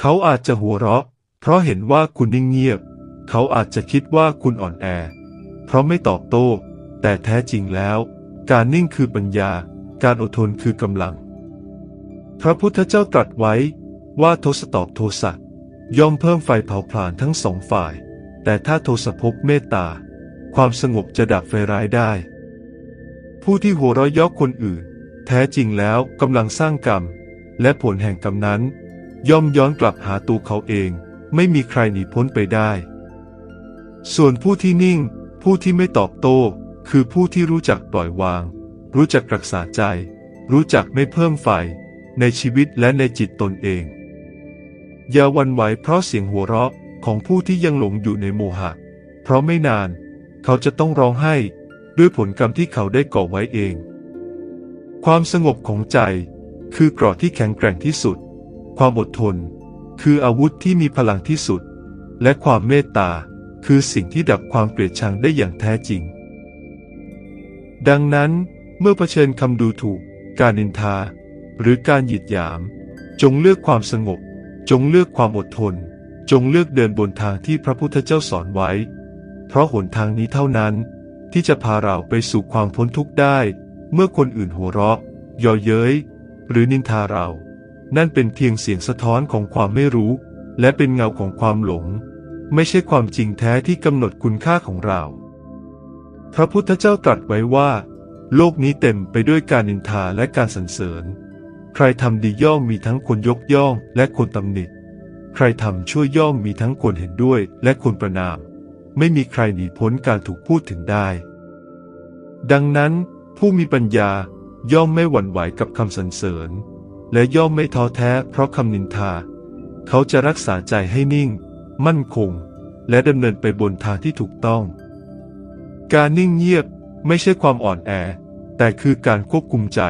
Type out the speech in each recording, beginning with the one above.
เขาอาจจะหัวเราะ เพราะเห็นว่าคุณนิ่งเงียบ เขาอาจจะคิดว่าคุณอ่อนแอ เพราะไม่ตอบโต้ แต่แท้จริงแล้ว การนิ่งคือปัญญา การอดทนคือกำลัง พระพุทธเจ้าตรัสไว้ว่าโทสตอบโทสะย่อมเพิ่มไฟเผาผลาญทั้งสองฝ่าย แต่ถ้าโทสะพบเมตตา ความสงบจะดับไฟร้ายได้ ผู้ที่หัวเราะยาะคนอื่น แท้จริงแล้วกำลังสร้างกรรม และผลแห่งกรรมนั้น ย่อมย้อนกลับหาตัวเขาเอง ไม่มีใครหนีพ้นไปได้ ส่วนผู้ที่นิ่ง ผู้ที่ไม่ตอบโต้ คือผู้ที่รู้จักปล่อยวาง รู้จักรักษาใจ รู้จักไม่เพิ่มไฟ ในชีวิตและในจิตตนเอง อย่าวันไหวเพราะเสียงหัวเราะของผู้ที่ยังหลงอยู่ในโมหะ เพราะไม่นาน เขาจะต้องร้องไห้ ด้วยผลกรรมที่เขาได้ก่อไว้เอง ความสงบของใจ คือกราะที่แข็งแกร่งที่สุด ความอดทน คืออาวุธที่มีพลังที่สุด และความเมตตา คือสิ่งที่ดับความเกลียดชังได้อย่างแท้จริง ดังนั้น เมื่อเผชิญคำดูถูก การนินทา หรือการหยิดหยาม จงเลือกความสงบ จงเลือกความอดทน จงเลือกเดินบนทางที่พระพุทธเจ้าสอนไว้ เพราะหนทางนี้เท่านั้น ที่จะพาเราไปสู่ความพ้นทุกข์ได้ เมื่อคนอื่นหัวเราะย่อเย้ย หรือนินทาเรา นั่นเป็นเพียงเสียงสะท้อนของความไม่รู้ และเป็นเงาของความหลง ไม่ใช่ความจริงแท้ที่กำหนดคุณค่าของเรา พระพุทธเจ้าตรัสไว้ว่า โลกนี้เต็มไปด้วยการนินทาและการสรรเสริญ ใครทำดีย่อมมีทั้งคนยกย่องและคนตำหนิ ใครทำชั่วย่อมมีทั้งคนเห็นด้วยและคนประนาม ไม่มีใครหนีพ้นการถูกพูดถึงได้ ดังนั้นผู้มีปัญญาย่อมไม่หวั่นไหวกับคำสรรเสริญ และย่อมไม่ท้อแท้เพราะคำนินทา เขาจะรักษาใจให้นิ่ง มั่นคง และดำเนินไปบนทางที่ถูกต้อง การนิ่งเงียบไม่ใช่ความอ่อนแอ แต่คือการควบคุมใจ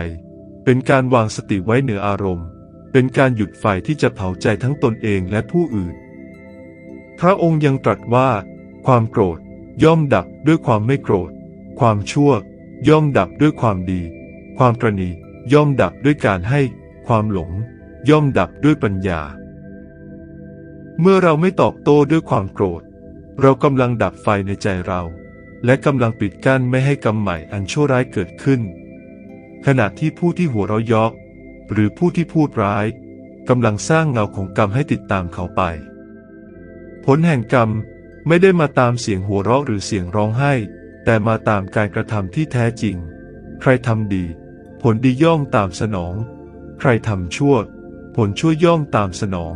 เป็นการวางสติไว้เหนืออารมณ์ เป็นการหยุดไฟที่จะเผาใจทั้งตนเองและผู้อื่น พระองค์ยังตรัสว่า ความโกรธย่อมดับด้วยความไม่โกรธ ความชั่ว ย่อมดับด้วยความดี ความตรณีย่อมดับด้วยการให้ ความหลง ย่อมดับด้วยปัญญา เมื่อเราไม่ตอบโต้ด้วยความโกรธ เรากำลังดับไฟในใจเรา และกำลังปิดกั้นไม่ให้กรรมใหม่อันชั่วร้ายเกิดขึ้น ขณะที่ผู้ที่หัวเราะยาะหรือผู้ที่พูดร้ายกำลังสร้างเงาของกรรมให้ติดตามเขาไป ผลแห่งกรรมไม่ได้มาตามเสียงหัวเราะหรือเสียงร้องไห้ แต่มาตามการกระทำที่แท้จริง ใครทำดี ผลดีย่อมตามสนอง ใครทำชั่ว ผลชั่วย่อมตามสนอง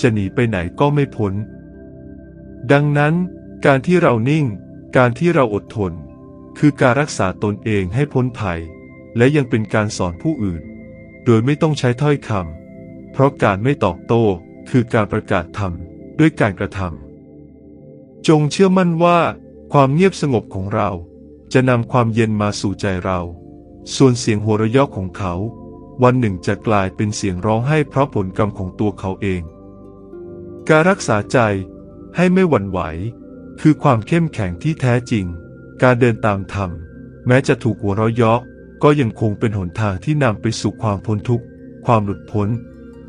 จะหนีไปไหนก็ไม่พ้น ดังนั้น การที่เรานิ่ง การที่เราอดทน คือการรักษาตนเองให้พ้นภัย และยังเป็นการสอนผู้อื่น โดยไม่ต้องใช้ถ้อยคำเพราะการไม่ตอบโต้คือการประกาศธรรมด้วยการกระทำจงเชื่อมั่นว่า ความเงียบสงบของเราจะนำความเย็นมาสู่ใจเรา ส่วนเสียงหัวเราะเยาะของเขา วันหนึ่งจะกลายเป็นเสียงร้องไห้เพราะผลกรรมของตัวเขาเอง การรักษาใจให้ไม่หวั่นไหว คือความเข้มแข็งที่แท้จริง การเดินตามธรรม แม้จะถูกหัวเราะเยาะก็ยังคงเป็นหนทางที่นำไปสู่ความพ้นทุกข์ ความหลุดพ้น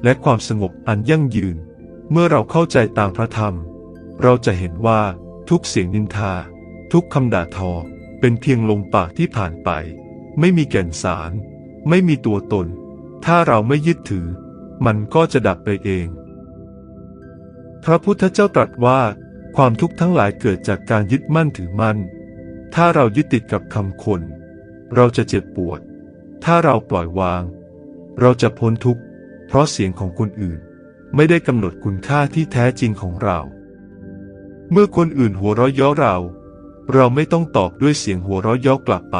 และความสงบอันยั่งยืน เมื่อเราเข้าใจตามพระธรรม เราจะเห็นว่าทุกเสียงนินทา ทุกคำด่าทอ เป็นเพียงลมปากที่ผ่านไป ไม่มีแก่นสาร ไม่มีตัวตน ถ้าเราไม่ยึดถือ มันก็จะดับไปเอง พระพุทธเจ้าตรัสว่า ความทุกข์ทั้งหลายเกิดจากการยึดมั่นถือมั่น ถ้าเรายึดติดกับคำคน เราจะเจ็บปวด ถ้าเราปล่อยวาง เราจะพ้นทุกข์ เพราะเสียงของคนอื่น ไม่ได้กำหนดคุณค่าที่แท้จริงของเรา เมื่อคนอื่นหัวเราะเยาะเรา เราไม่ต้องตอบด้วยเสียงหัวเราะเยาะกลับไป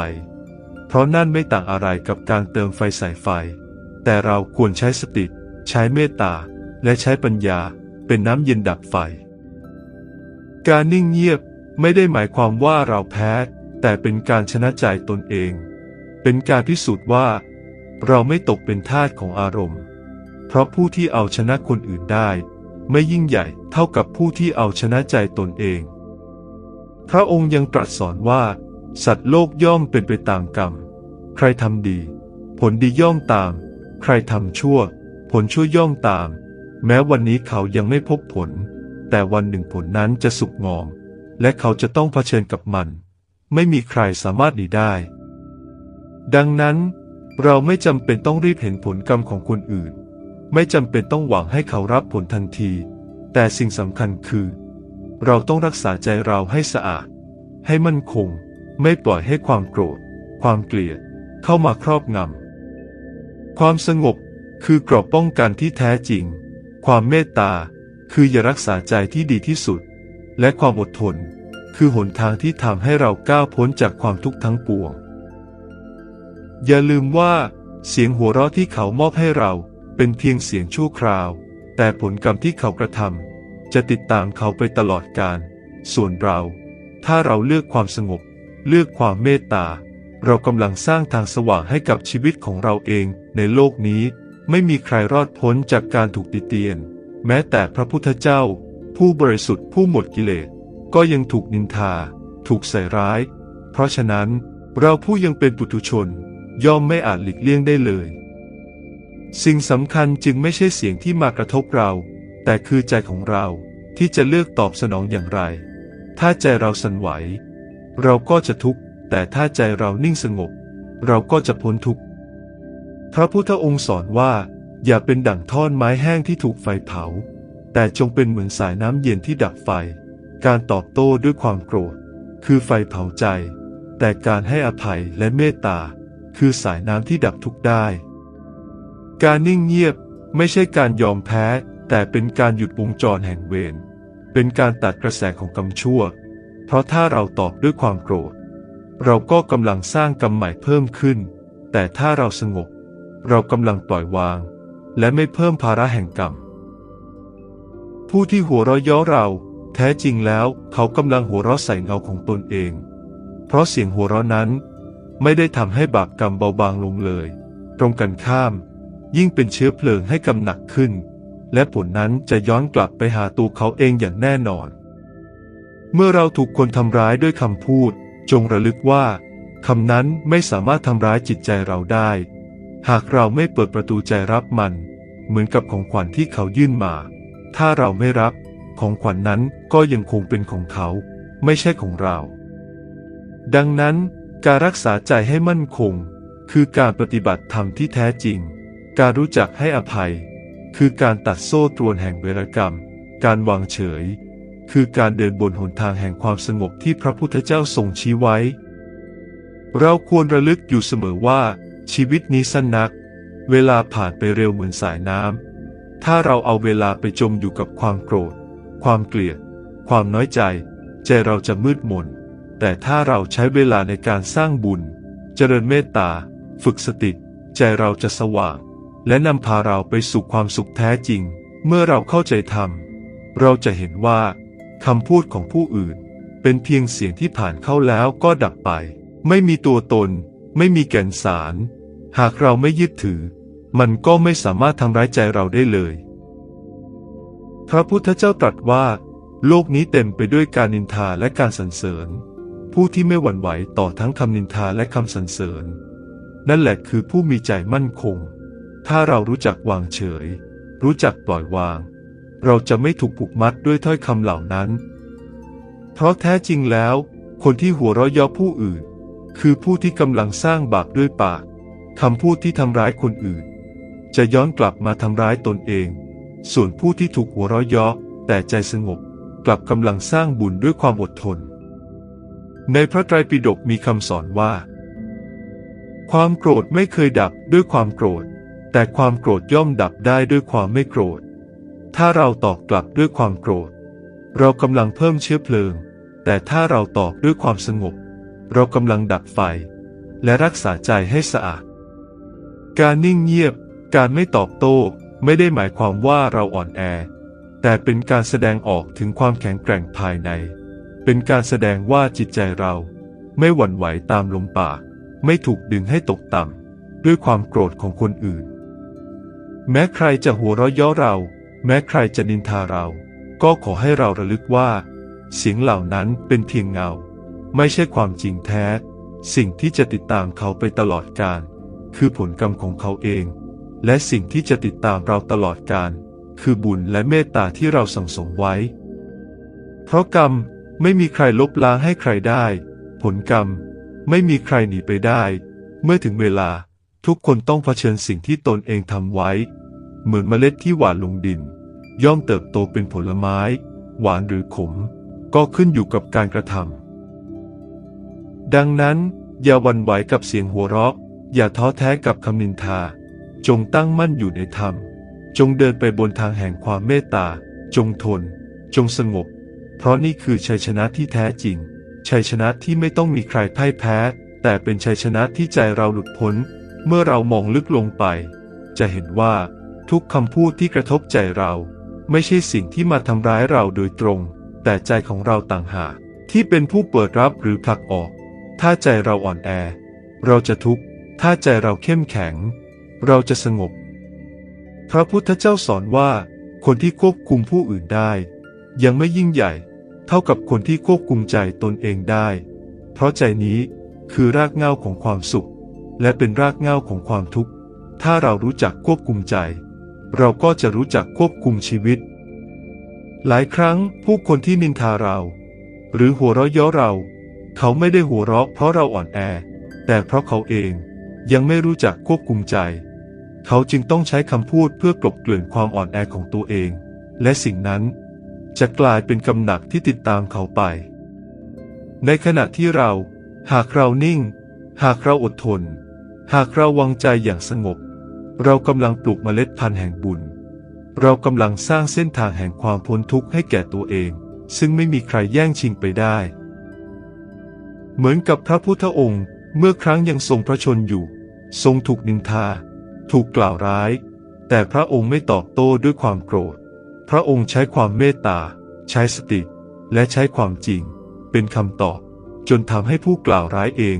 ราะนั่นไม่ต่างอะไรกับการเติมไฟใส่ไฟ แต่เราควรใช้สติ ใช้เมตตา และใช้ปัญญาเป็นน้ำเย็นดับไฟ การนิ่งเงียบไม่ได้หมายความว่าเราแพ้ แต่เป็นการชนะใจตนเอง เป็นการพิสูจน์ว่า เราไม่ตกเป็นทาสของอารมณ์ เพราะผู้ที่เอาชนะคนอื่นได้ ไม่ยิ่งใหญ่เท่ากับผู้ที่เอาชนะใจตนเอง พระองค์ยังตรัสสอนว่า สัตว์โลกย่อมเป็นไปตามกรรม ใครทำดี ผลดีย่อมตาม ใครทำชั่ว ผลชั่วย่อมตาม แม้วันนี้เขายังไม่พบผล แต่วันหนึ่งผลนั้นจะสุกงอม และเขาจะต้องเผชิญกับมัน ไม่มีใครสามารถหนีได้ ดังนั้น เราไม่จำเป็นต้องรีบเห็นผลกรรมของคนอื่น ไม่จำเป็นต้องหวังให้เขารับผลทันที แต่สิ่งสำคัญคือ เราต้องรักษาใจเราให้สะอาด ให้มั่นคง ไม่ปล่อยให้ความโกรธ ความเกลียด เข้ามาครอบงำ ความสงบคือกรอบป้องกันที่แท้จริง ความเมตตาคืออย่ารักษาใจที่ดีที่สุด และความอดทน คือหนทางที่ทำให้เราก้าวพ้นจากความทุกข์ทั้งปวง อย่าลืมว่า เสียงหัวเราะที่เขามอบให้เราเป็นเพียงเสียงชั่วคราว แต่ผลกรรมที่เขากระทำจะติดตามเขาไปตลอดกาลส่วนเรา ถ้าเราเลือกความสงบ เลือกความเมตตา เรากำลังสร้างทางสว่างให้กับชีวิตของเราเอง ในโลกนี้ ไม่มีใครรอดพ้นจากการถูกติเตียน แม้แต่พระพุทธเจ้า ผู้บริสุทธิ์ผู้หมดกิเลส ก็ยังถูกนินทา ถูกใส่ร้าย เพราะฉะนั้น เราผู้ยังเป็นปุถุชน ย่อมไม่อาจหลีกเลี่ยงได้เลย สิ่งสำคัญจึงไม่ใช่เสียงที่มากระทบเรา แต่คือใจของเราที่จะเลือกตอบสนองอย่างไร ถ้าใจเราสั่นไหว เราก็จะทุกข์ แต่ถ้าใจเรานิ่งสงบ เราก็จะพ้นทุกข์ พระพุทธองค์สอนว่า อย่าเป็นดั่งท่อนไม้แห้งที่ถูกไฟเผา แต่จงเป็นเหมือนสายน้ำเย็นที่ดับไฟ การตอบโต้ด้วยความโกรธ คือไฟเผาใจ แต่การให้อภัยและเมตตา คือสายน้ำที่ดับทุกข์ได้ การนิ่งเงียบไม่ใช่การยอมแพ้ แต่เป็นการหยุดวงจรแห่งเวรเป็นการตัดกระแสของกรรมชั่ว เพราะถ้าเราตอบด้วยความโกรธ เราก็กำลังสร้างกรรมใหม่เพิ่มขึ้น แต่ถ้าเราสงบ เรากำลังปล่อยวาง และไม่เพิ่มภาระแห่งกรรม ผู้ที่หัวเราะย้อเรา แท้จริงแล้วเขากำลังหัวเราะใส่เงาของตนเอง เพราะเสียงหัวเราะนั้น ไม่ได้ทำให้บาปกรรมเบาบางลงเลย ตรงกันข้าม ยิ่งเป็นเชื้อเพลิงให้กำหนักขึ้น และผลนั้นจะย้อนกลับไปหาตัวเขาเองอย่างแน่นอน เมื่อเราถูกคนทำร้ายด้วยคำพูด จงระลึกว่าคำนั้นไม่สามารถทำร้ายจิตใจเราได้ หากเราไม่เปิดประตูใจรับมัน เหมือนกับของขวัญที่เขายื่นมา ถ้าเราไม่รับ ของขวัญนนั้นก็ยังคงเป็นของเขา ไม่ใช่ของเรา ดังนั้นการรักษาใจให้มั่นคง คือการปฏิบัติธรรมที่แท้จริง การรู้จักให้อภัย คือการตัดโซ่ตรวนแห่งเวรกรรม การวางเฉย คือการเดินบนหนทางแห่งความสงบที่พระพุทธเจ้าทรงชี้ไว้ เราควรระลึกอยู่เสมอว่า ชีวิตนี้สั้นนัก เวลาผ่านไปเร็วเหมือนสายน้ำถ้าเราเอาเวลาไปจมอยู่กับความโกรธ ความเกลียด ความน้อยใจ ใจเราจะมืดมน แต่ถ้าเราใช้เวลาในการสร้างบุญ เจริญเมตตา ฝึกสติ ใจเราจะสว่าง และนำพาเราไปสู่ความสุขแท้จริง เมื่อเราเข้าใจธรรมเราจะเห็นว่า คำพูดของผู้อื่น เป็นเพียงเสียงที่ผ่านเข้าแล้วก็ดับไป ไม่มีตัวตน ไม่มีแก่นสาร หากเราไม่ยึดถือ มันก็ไม่สามารถทำร้ายใจเราได้เลย พระพุทธเจ้าตรัสว่า โลกนี้เต็มไปด้วยการนินทาและการสรรเสริญ ผู้ที่ไม่หวั่นไหวต่อทั้งคำนินทาและคำสรรเสริญ นั่นแหละคือผู้มีใจมั่นคง ถ้าเรารู้จักวางเฉย รู้จักปล่อยวาง เราจะไม่ถูกผูกมัดด้วยถ้อยคำเหล่านั้น เพราะแท้จริงแล้ว คนที่หัวเราะเยาะผู้อื่น คือผู้ที่กำลังสร้างบาปด้วยปากคำพูดที่ทำร้ายคนอื่น จะย้อนกลับมาทำร้ายตนเอง ส่วนผู้ที่ถูกหัวเราะเยาะแต่ใจสงบกลับกำลังสร้างบุญด้วยความอดทน ในพระไตรปิฎกมีคำสอนว่า ความโกรธไม่เคยดับด้วยความโกรธ แต่ความโกรธย่อมดับได้ด้วยความไม่โกรธ ถ้าเราตอบกลับด้วยความโกรธ เรากำลังเพิ่มเชื้อเพลิง แต่ถ้าเราตอบด้วยความสงบ เรากำลังดับไฟ และรักษาใจให้สะอาด การนิ่งเงียบ การไม่ตอบโต้ไม่ได้หมายความว่าเราอ่อนแอ แต่เป็นการแสดงออกถึงความแข็งแกร่งภายใน เป็นการแสดงว่าจิตใจเรา ไม่หวั่นไหวตามลมปาก ไม่ถูกดึงให้ตกต่ำด้วยความโกรธของคนอื่น แม้ใครจะหัวเราะเย้อเรา แม้ใครจะนินทาเรา ก็ขอให้เราระลึกว่า เสียงเหล่านั้นเป็นเพียงเงา ไม่ใช่ความจริงแท้ สิ่งที่จะติดตามเขาไปตลอดกาลคือผลกรรมของเขาเอง และสิ่งที่จะติดตามเราตลอดกาลคือบุญและเมตตาที่เราสั่งสมไว้ เพราะกรรมไม่มีใครลบล้างให้ใครได้ ผลกรรมไม่มีใครหนีไปได้ เมื่อถึงเวลาทุกคนต้องเผชิญสิ่งที่ตนเองทำไว้ เหมือนเมล็ดที่หว่านลงดิน ย่อมเติบโตเป็นผลไม้ หวานหรือขม ก็ขึ้นอยู่กับการกระทำดังนั้น อย่าวันไหวกับเสียงหัวเราะ อย่าท้อแท้กับคำนินทา จงตั้งมั่นอยู่ในธรรม จงเดินไปบนทางแห่งความเมตตา จงทน จงสงบ เพราะนี่คือชัยชนะที่แท้จริง ชัยชนะที่ไม่ต้องมีใครพ่ายแพ้ แต่เป็นชัยชนะที่ใจเราหลุดพ้น เมื่อเรามองลึกลงไป จะเห็นว่า ทุกคำพูดที่กระทบใจเรา ไม่ใช่สิ่งที่มาทำร้ายเราโดยตรง แต่ใจของเราต่างหากที่เป็นผู้เปิดรับหรือผลักออก ถ้าใจเราอ่อนแอ เราจะทุกข์ ถ้าใจเราเข้มแข็ง เราจะสงบ พระพุทธเจ้าสอนว่า คนที่ควบคุมผู้อื่นได้ ยังไม่ยิ่งใหญ่ เท่ากับคนที่ควบคุมใจตนเองได้ เพราะใจนี้คือรากเหง้าของความสุข และเป็นรากเหง้าของความทุกข์ ถ้าเรารู้จักควบคุมใจ เราก็จะรู้จักควบคุมชีวิต หลายครั้งผู้คนที่นินทาเรา หรือหัวเราะเย้อเรา เขาไม่ได้หัวเราะเพราะเราอ่อนแอ แต่เพราะเขาเองยังไม่รู้จักควบคุมใจ เขาจึงต้องใช้คำพูดเพื่อกลบเกลื่อนความอ่อนแอของตัวเอง และสิ่งนั้นจะกลายเป็นกำหนักที่ติดตามเขาไป ในขณะที่เรา หากเรานิ่ง หากเราอดทน หากเราวางใจอย่างสงบ เรากำลังปลูกเมล็ดพันธุ์แห่งบุญ เรากำลังสร้างเส้นทางแห่งความพ้นทุกข์ให้แก่ตัวเอง ซึ่งไม่มีใครแย่งชิงไปได้ เหมือนกับพระพุทธองค์ เมื่อครั้งยังทรงพระชนอยู่ ทรงถูกนินทา ถูกกล่าวร้าย แต่พระองค์ไม่ตอบโต้ด้วยความโกรธ พระองค์ใช้ความเมตตา ใช้สติ และใช้ความจริง เป็นคำตอบ จนทำให้ผู้กล่าวร้ายเอง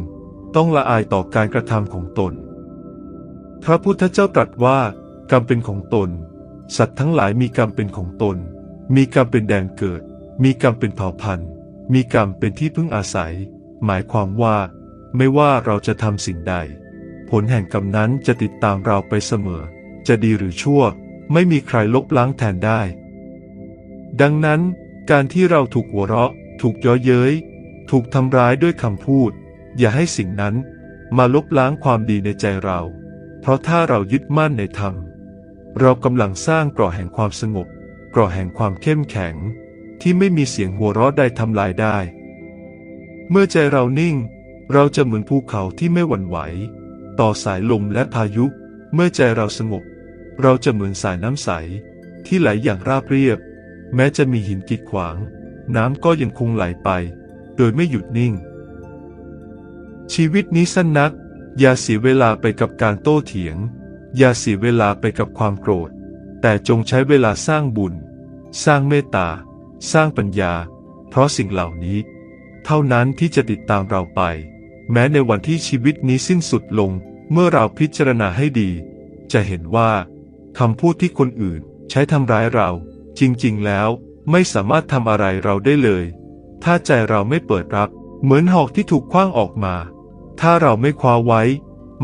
ต้องละอายต่อการกระทำของตน พระพุทธเจ้าตรัสว่ากรรมเป็นของตน สัตว์ทั้งหลายมีกรรมเป็นของตน มีกรรมเป็นแดนเกิด มีกรรมเป็นเผ่าพันธุ์ มีกรรมเป็นที่พึ่งอาศัย หมายความว่า ไม่ว่าเราจะทำสิ่งใด ผลแห่งกรรมนั้นจะติดตามเราไปเสมอ จะดีหรือชั่ว ไม่มีใครลบล้างแทนได้ ดังนั้น การที่เราถูกหัวเราะ ถูกย้อเย้ย ถูกทำร้ายด้วยคำพูด อย่าให้สิ่งนั้นมาลบล้างความดีในใจเรา เพราะถ้าเรายึดมั่นในธรรม เรากำลังสร้างกราแห่งความสงบกราแห่งความเข้มแข็ง ที่ไม่มีเสียงหัวเราะใดทำลายได้ เมื่อใจเรานิ่ง เราจะเหมือนภูเขาที่ไม่หวั่นไหว ต่อสายลมและพายุ เมื่อใจเราสงบ เราจะเหมือนสายน้ำใส ที่ไหลอย่างราบเรียบ แม้จะมีหินกีดขวาง น้ำก็ยังคงไหลไป โดยไม่หยุดนิ่ง ชีวิตนี้สั้นนัก อย่าเสียเวลาไปกับการโต้เถียง อย่าเสียเวลาไปกับความโกรธ แต่จงใช้เวลาสร้างบุญ สร้างเมตตา สร้างปัญญา เพราะสิ่งเหล่านี้ เท่านั้นที่จะติดตามเราไป แม้ในวันที่ชีวิตนี้สิ้นสุดลง เมื่อเราพิจารณาให้ดี จะเห็นว่าคำพูดที่คนอื่นใช้ทำร้ายเรา จริงๆแล้วไม่สามารถทำอะไรเราได้เลย ถ้าใจเราไม่เปิดรับ เหมือนหอกที่ถูกคว้างออกมา ถ้าเราไม่คว้าไว้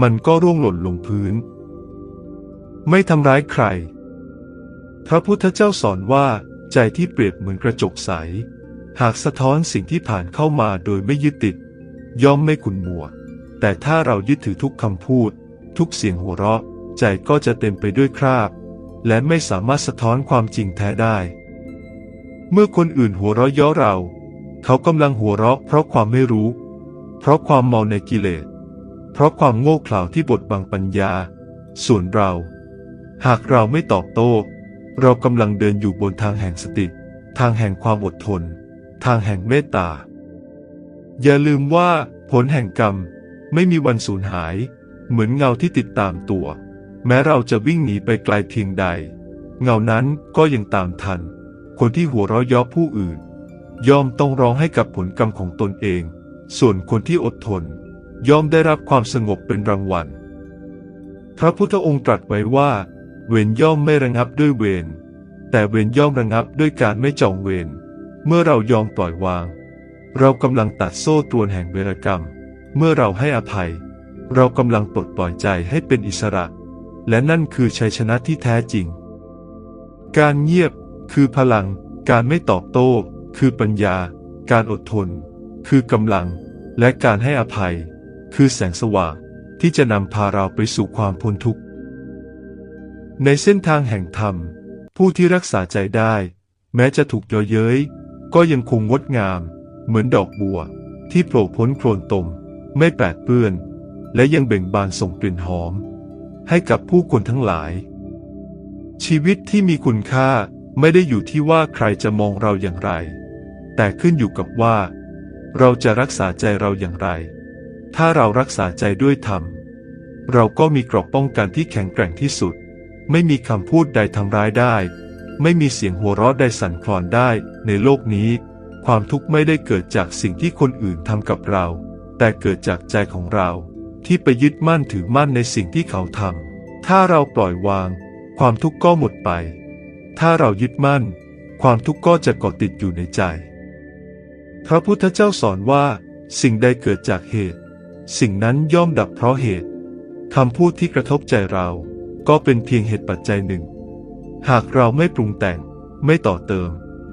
มันก็ร่วงหล่นลงพื้น ไม่ทำร้ายใคร พระพุทธเจ้าสอนว่าใจที่เปรียบเหมือนกระจกใส หากสะท้อนสิ่งที่ผ่านเข้ามาโดยไม่ยึดติด ย่อมไม่ขุ่นมัว แต่ถ้าเรายึดถือทุกคำพูด ทุกเสียงหัวเราะ ใจก็จะเต็มไปด้วยคราบ และไม่สามารถสะท้อนความจริงแท้ได้ เมื่อคนอื่นหัวเราะเย้อเรา เขากำลังหัวเราะเพราะความไม่รู้ เพราะความเมาในกิเลส เพราะความโง่เขลาที่บดบังปัญญา ส่วนเรา หากเราไม่ตอบโต้ เรากำลังเดินอยู่บนทางแห่งสติ ทางแห่งความอดทน ทางแห่งเมตตา อย่าลืมว่าผลแห่งกรรมไม่มีวันสูญหาย เหมือนเงาที่ติดตามตัว แม้เราจะวิ่งหนีไปไกลเพียงใด เงานั้นก็ยังตามทัน คนที่หัวเราะเยาะผู้อื่น ย่อมต้องร้องให้กับผลกรรมของตนเอง ส่วนคนที่อดทน ย่อมได้รับความสงบเป็นรางวัล พระพุทธองค์ตรัสไว้ว่า เวรย่อมไม่ระงับด้วยเวร แต่เวรย่อมระงับด้วยการไม่จองเวร เมื่อเรายอมปล่อยวาง เรากำลังตัดโซ่ตรวนแห่งเวรกรรม เมื่อเราให้อภัย เรากำลังปลดปล่อยใจให้เป็นอิสระ และนั่นคือชัยชนะที่แท้จริง การเงียบคือพลัง การไม่ตอบโต้ คือปัญญา การอดทน คือกำลังและการให้อภัย คือแสงสว่างที่จะนำพาเราไปสู่ความพ้นทุกข์ ในเส้นทางแห่งธรรม ผู้ที่รักษาใจได้ แม้จะถูกยาะเย้ย ก็ยังคงงดงาม เหมือนดอกบัว ที่โผล่พ้นโคลนตม ไม่แปดเปื้อน และยังเบ่งบานส่งกลิ่นหอม ให้กับผู้คนทั้งหลาย ชีวิตที่มีคุณค่าไม่ได้อยู่ที่ว่าใครจะมองเราอย่างไร แต่ขึ้นอยู่กับว่า เราจะรักษาใจเราอย่างไร ถ้าเรารักษาใจด้วยธรรม เราก็มีเกรอบป้องกันที่แข็งแกร่งที่สุด ไม่มีคำพูดใดทำร้ายได้ ไม่มีเสียงหัวเราะใดสั่นคลอนได้ ในโลกนี้ ความทุกข์ไม่ได้เกิดจากสิ่งที่คนอื่นทำกับเรา แต่เกิดจากใจของเรา ที่ไปยึดมั่นถือมั่นในสิ่งที่เขาทำ ถ้าเราปล่อยวาง ความทุกข์ก็หมดไป ถ้าเรายึดมั่น ความทุกข์ก็จะเกาะติดอยู่ในใจ พระพุทธเจ้าสอนว่า สิ่งใดเกิดจากเหตุ สิ่งนั้นย่อมดับเพราะเหตุคำพูดที่กระทบใจเราก็เป็นเพียงเหตุปัจจัยหนึ่ง หากเราไม่ปรุงแต่ง ไม่ต่อเติม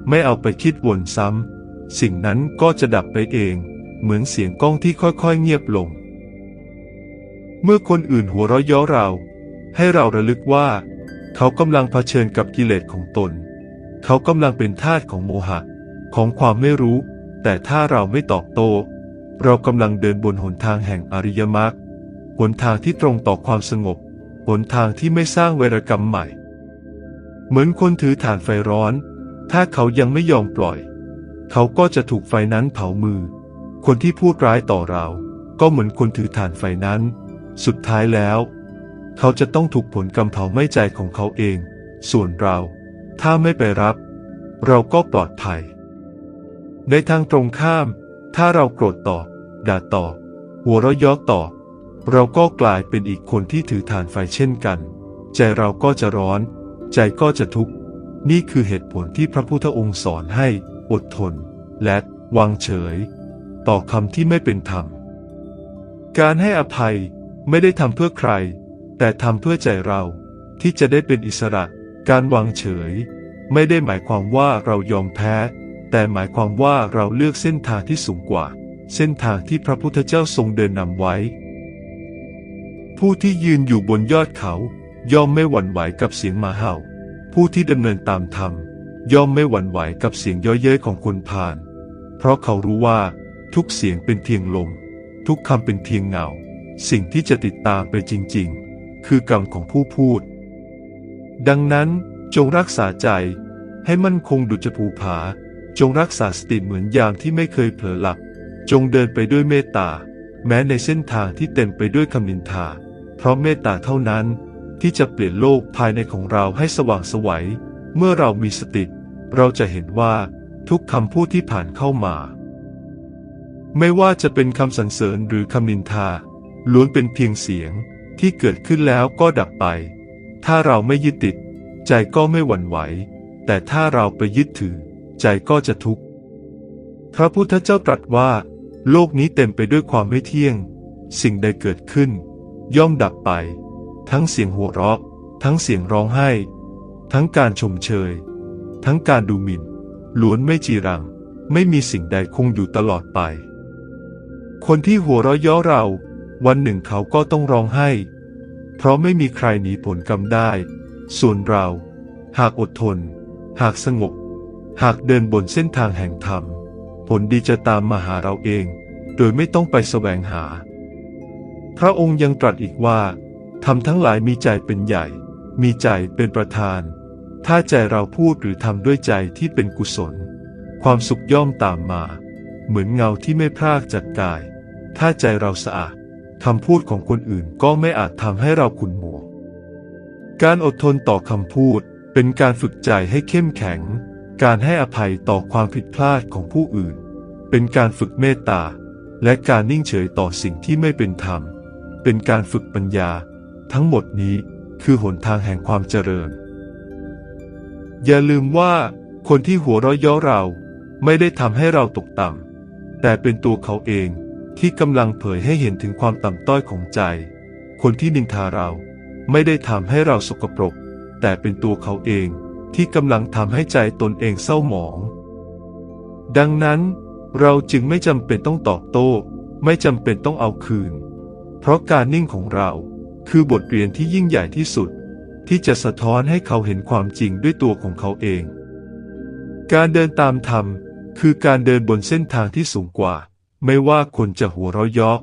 ไม่เอาไปคิดวนซ้ำ สิ่งนั้นก็จะดับไปเอง เหมือนเสียงก้องที่ค่อยๆเงียบลง เมื่อคนอื่นหัวเราะย้อเรา ให้เราระลึกว่า เขากำลังเผชิญกับกิเลสของตน เขากำลังเป็นทาสของโมหะ ของความไม่รู้ แต่ถ้าเราไม่ตอบโต้ เรากำลังเดินบนหนทางแห่งอริยมรรค หนทางที่ตรงต่อความสงบ หนทางที่ไม่สร้างเวรกรรมใหม่ เหมือนคนถือถ่านไฟร้อน ถ้าเขายังไม่ยอมปล่อย เขาก็จะถูกไฟนั้นเผามือ คนที่พูดร้ายต่อเรา ก็เหมือนคนถือถ่านไฟนั้น สุดท้ายแล้ว เขาจะต้องถูกผลกรรมเผาไม้ใจของเขาเอง ส่วนเรา ถ้าไม่ไปรับ เราก็ปลอดภัย ในทางตรงข้าม ถ้าเราโกรธต่อ ด่าต่อ หัวเราะยาะต่อ เราก็กลายเป็นอีกคนที่ถือถ่านไฟเช่นกัน ใจเราก็จะร้อน ใจก็จะทุกข์ นี่คือเหตุผลที่พระพุทธองค์สอนให้อดทน และวางเฉย ต่อคำที่ไม่เป็นธรรม การให้อภัยไม่ได้ทำเพื่อใคร แต่ทำเพื่อใจเราที่จะได้เป็นอิสระ การวางเฉย ไม่ได้หมายความว่าเรายอมแพ้ แต่หมายความว่าเราเลือกเส้นทางที่สูงกว่า เส้นทางที่พระพุทธเจ้าทรงเดินนำไว้ ผู้ที่ยืนอยู่บนยอดเขา ย่อมไม่หวั่นไหวกับเสียงหมาเห่า ผู้ที่ดำเนินตามธรรม ย่อมไม่หวั่นไหวกับเสียงย่อเย้ยของคนผ่าน เพราะเขารู้ว่า ทุกเสียงเป็นเพียงลม ทุกคำเป็นเพียงเงา สิ่งที่จะติดตามไปจริง ๆ คือกรรมของผู้พูด ดังนั้นจงรักษาใจให้มั่นคงดุจภูผา จงรักษาสติเหมือนยามที่ไม่เคยเผลอหลับ จงเดินไปด้วยเมตตา แม้ในเส้นทางที่เต็มไปด้วยคำนินทา เพราะเมตตาเท่านั้น ที่จะเปลี่ยนโลกภายในของเราให้สว่างไสวัย เมื่อเรามีสติ เราจะเห็นว่าทุกคำพูดที่ผ่านเข้ามา ไม่ว่าจะเป็นคำสรรเสริญหรือคำนินทา ล้วนเป็นเพียงเสียงที่เกิดขึ้นแล้วก็ดับไป ถ้าเราไม่ยึดติด ใจก็ไม่หวั่นไหว แต่ถ้าเราไปยึดถือ ใจก็จะทุกข์ พระพุทธเจ้าตรัสว่า โลกนี้เต็มไปด้วยความไม่เที่ยง สิ่งใดเกิดขึ้น ย่อมดับไป ทั้งเสียงหัวเราะ ทั้งเสียงร้องไห้ ทั้งการชมเชย ทั้งการดูหมิ่นล้วนไม่จีรัง ไม่มีสิ่งใดคงอยู่ตลอดไป คนที่หัวเราะย้อเรา วันหนึ่งเขาก็ต้องร้องไห้ เพราะไม่มีใครหนีผลกรรมได้ ส่วนเรา หากอดทน หากสงบ หากเดินบนเส้นทางแห่งธรรม ผลดีจะตามมาหาเราเอง โดยไม่ต้องไปแสวงหา พระองค์ยังตรัสอีกว่าทำทั้งหลายมีใจเป็นใหญ่ มีใจเป็นประธาน ถ้าใจเราพูดหรือทำด้วยใจที่เป็นกุศล ความสุขย่อมตามมา เหมือนเงาที่ไม่พรากจากกาย ถ้าใจเราสะอาดคำพูดของคนอื่นก็ไม่อาจทำให้เราขุ่นมัว การอดทนต่อคำพูดเป็นการฝึกใจให้เข้มแข็ง การให้อภัยต่อความผิดพลาดของผู้อื่น เป็นการฝึกเมตตา และการนิ่งเฉยต่อสิ่งที่ไม่เป็นธรรม เป็นการฝึกปัญญา ทั้งหมดนี้คือหนทางแห่งความเจริญ อย่าลืมว่า คนที่หัวเราะเย้อเราไม่ได้ทำให้เราตกต่ำแต่เป็นตัวเขาเองที่กำลังเผยให้เห็นถึงความต่ำต้อยของใจ คนที่นินทาเราไม่ได้ทำให้เราสกปรก แต่เป็นตัวเขาเอง ที่กำลังทำให้ใจตนเองเศร้าหมอง ดังนั้น เราจึงไม่จำเป็นต้องตอบโต้ ไม่จำเป็นต้องเอาคืน เพราะการนิ่งของเราคือบทเรียนที่ยิ่งใหญ่ที่สุด ที่จะสะท้อนให้เขาเห็นความจริงด้วยตัวของเขาเอง การเดินตามธรรม คือการเดินบนเส้นทางที่สูงกว่า ไม่ว่าคนจะหัวเราะยาะ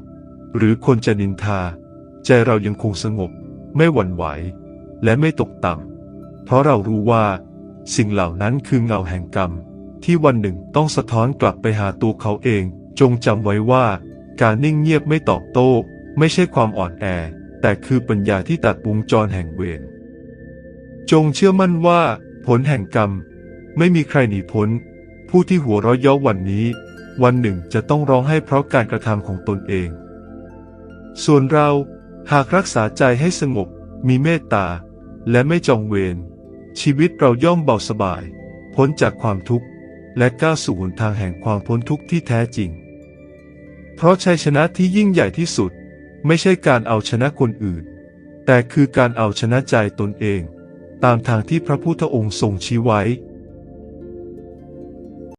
หรือคนจะนินทา ใจเรายังคงสงบ ไม่หวั่นไหว และไม่ตกต่ำ เพราะเรารู้ว่า สิ่งเหล่านั้นคือเงาแห่งกรรม ที่วันหนึ่งต้องสะท้อนกลับไปหาตัวเขาเอง จงจำไว้ว่า การนิ่งเงียบไม่ตอบโต้ ไม่ใช่ความอ่อนแอ แต่คือปัญญาที่ตัดวงจรแห่งเวรจงเชื่อมั่นว่า ผลแห่งกรรม ไม่มีใครหนีพ้น ผู้ที่หัวเราะเย้าวันนี้ วันหนึ่งจะต้องร้องให้เพราะการกระทำของตนเอง ส่วนเราหากรักษาใจให้สงบ มีเมตตา และไม่จองเวร ชีวิตเราย่อมเบาสบาย พ้นจากความทุกข์ และก้าวสู่หนทางแห่งความพ้นทุกข์ที่แท้จริง เพราะชัยชนะที่ยิ่งใหญ่ที่สุด ไม่ใช่การเอาชนะคนอื่น แต่คือการเอาชนะใจตนเอง ตามทางที่พระพุทธองค์ทรงชี้ไว้